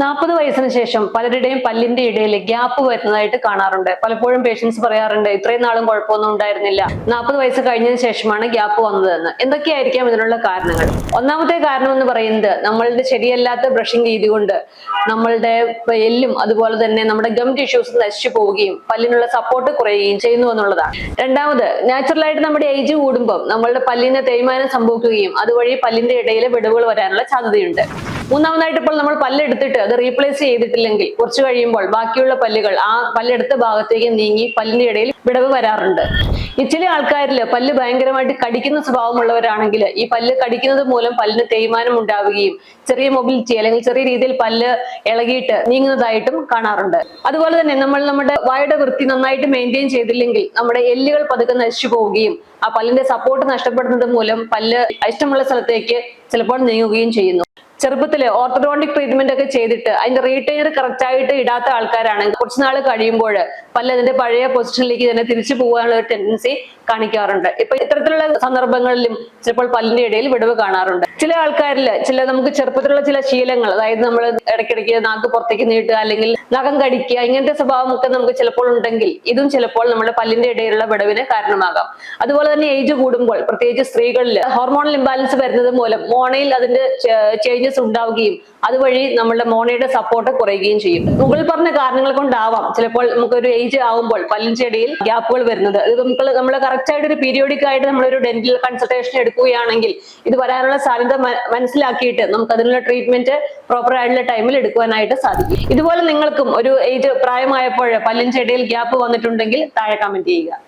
നാൽപ്പത് വയസ്സിന് ശേഷം പലരുടെയും പല്ലിന്റെ ഇടയിൽ ഗ്യാപ്പ് വരുന്നതായിട്ട് കാണാറുണ്ട്. പലപ്പോഴും പേഷ്യൻസ് പറയാറുണ്ട് ഇത്രയും നാളും കുഴപ്പമൊന്നും ഉണ്ടായിരുന്നില്ല. നാൽപ്പത് വയസ്സ് കഴിഞ്ഞതിന് ശേഷമാണ് ഗ്യാപ്പ് വന്നതെന്ന്. എന്തൊക്കെയായിരിക്കാം ഇതിനുള്ള കാരണങ്ങൾ? ഒന്നാമത്തെ കാരണം എന്ന് പറയുന്നത് നമ്മളുടെ ശരിയല്ലാത്ത ബ്രഷിംഗ് രീതി കൊണ്ട് നമ്മളുടെ എല്ലും അതുപോലെ തന്നെ നമ്മുടെ ഗം ടിഷ്യൂസ് നശിച്ചു പോവുകയും പല്ലിനുള്ള സപ്പോർട്ട് കുറയുകയും ചെയ്യുന്നു എന്നുള്ളതാണ്. രണ്ടാമത് നാച്ചുറൽ ആയിട്ട് നമ്മുടെ ഏജ് കൂടുമ്പോൾ നമ്മളുടെ പല്ലിന് തേയ്മാനം സംഭവിക്കുകയും അതുവഴി പല്ലിന്റെ ഇടയിലെ വിടവുകൾ വരാനുള്ള സാധ്യതയുണ്ട്. മൂന്നാമതായിട്ട് ഇപ്പോൾ നമ്മൾ പല്ലെടുത്തിട്ട് അത് റീപ്ലേസ് ചെയ്തിട്ടില്ലെങ്കിൽ കുറച്ച് കഴിയുമ്പോൾ ബാക്കിയുള്ള പല്ലുകൾ ആ പല്ലെടുത്ത ഭാഗത്തേക്ക് നീങ്ങി പല്ലിന്റെ ഇടയിൽ വിടവ് വരാറുണ്ട്. ഈ ചില ആൾക്കാരിൽ പല്ല് ഭയങ്കരമായിട്ട് കടിക്കുന്ന സ്വഭാവമുള്ളവരാണെങ്കിൽ ഈ പല്ല് കടിക്കുന്നത് മൂലം പല്ലിന് തേയ്മാനം ഉണ്ടാവുകയും ചെറിയ മൊബിലിറ്റി അല്ലെങ്കിൽ ചെറിയ രീതിയിൽ പല്ല് ഇളകിയിട്ട് നീങ്ങുന്നതായിട്ടും കാണാറുണ്ട്. അതുപോലെ തന്നെ നമ്മൾ നമ്മുടെ വായുടെ വൃത്തി നന്നായിട്ട് മെയിന്റെയിൻ ചെയ്തില്ലെങ്കിൽ നമ്മുടെ എല്ലുകൾ പതുക്കെ നശിച്ചു പോവുകയും ആ പല്ലിന്റെ സപ്പോർട്ട് നഷ്ടപ്പെടുന്നത് മൂലം പല്ല് ഇഷ്ടമുള്ള സ്ഥലത്തേക്ക് ചിലപ്പോൾ നീങ്ങുകയും ചെയ്യുന്നു. ചെറുപ്പത്തിൽ ഓർത്തഡോണ്ടിക് ട്രീറ്റ്മെന്റ് ഒക്കെ ചെയ്തിട്ട് അതിന്റെ റീറ്റെയിനർ കറക്റ്റ് ആയിട്ട് ഇടാത്ത ആൾക്കാരാണ്. കുറച്ച് നാൾ കഴിയുമ്പോൾ പല്ല അതിന്റെ പഴയ പൊസിഷനിലേക്ക് തന്നെ തിരിച്ചു പോകാനുള്ള ഒരു ടെൻഡൻസി കാണിക്കാറുണ്ട്. ഇപ്പൊ ഇത്തരത്തിലുള്ള സന്ദർഭങ്ങളിലും ചിലപ്പോൾ പല്ലിന്റെ ഇടയിൽ വിടവ് കാണാറുണ്ട്. ചില ആൾക്കാരിൽ ചില നമുക്ക് ചെറുപ്പത്തിലുള്ള ചില ശീലങ്ങൾ അതായത് നമ്മൾ ഇടയ്ക്കിടയ്ക്ക് നാക്ക് പുറത്തേക്ക് നീട്ടുക അല്ലെങ്കിൽ നഖം കടിക്കുക ഇങ്ങനത്തെ സ്വഭാവമൊക്കെ നമുക്ക് ചിലപ്പോൾ ഉണ്ടെങ്കിൽ ഇതും ചിലപ്പോൾ നമ്മുടെ പല്ലിന്റെ ഇടയിലുള്ള വിടവിന് കാരണമാകാം. അതുപോലെ തന്നെ ഏജ് കൂടുമ്പോൾ പ്രത്യേകിച്ച് സ്ത്രീകളിൽ ഹോർമോണൽ ഇംബാലൻസ് വരുന്നത് മൂലം മോണയിൽ അതിന്റെ ചേഞ്ചസ് ഉണ്ടാവുകയും അതുവഴി നമ്മുടെ മോണയുടെ സപ്പോർട്ട് കുറയുകയും ചെയ്യും. മുകൾ പറഞ്ഞ കാരണങ്ങൾ കൊണ്ടാവാം. ചിലപ്പോൾ നമുക്കൊരു ഏജ് ആവുമ്പോൾ പല്ലിഞ്ചെടിയിൽ ഗ്യാപ്പുകൾ വരുന്നത്. ഇത് നമുക്ക് നമ്മൾ കറക്റ്റ് ആയിട്ട് ഒരു പീരിയോഡിക് ആയിട്ട് നമ്മളൊരു ഡെന്റൽ കൺസൾട്ടേഷൻ എടുക്കുകയാണെങ്കിൽ ഇത് വരാനുള്ള സാധ്യത മനസ്സിലാക്കിയിട്ട് നമുക്ക് അതിനുള്ള ട്രീറ്റ്മെന്റ് പ്രോപ്പർ ആയിട്ടുള്ള ടൈമിൽ എടുക്കുവാനായിട്ട് സാധിക്കും. ഇതുപോലെ നിങ്ങൾക്കും ഒരു ഏജ് പ്രായമായപ്പോൾ പല്ലിഞ്ചെടിയിൽ ഗ്യാപ്പ് വന്നിട്ടുണ്ടെങ്കിൽ താഴെ കമന്റ് ചെയ്യുക.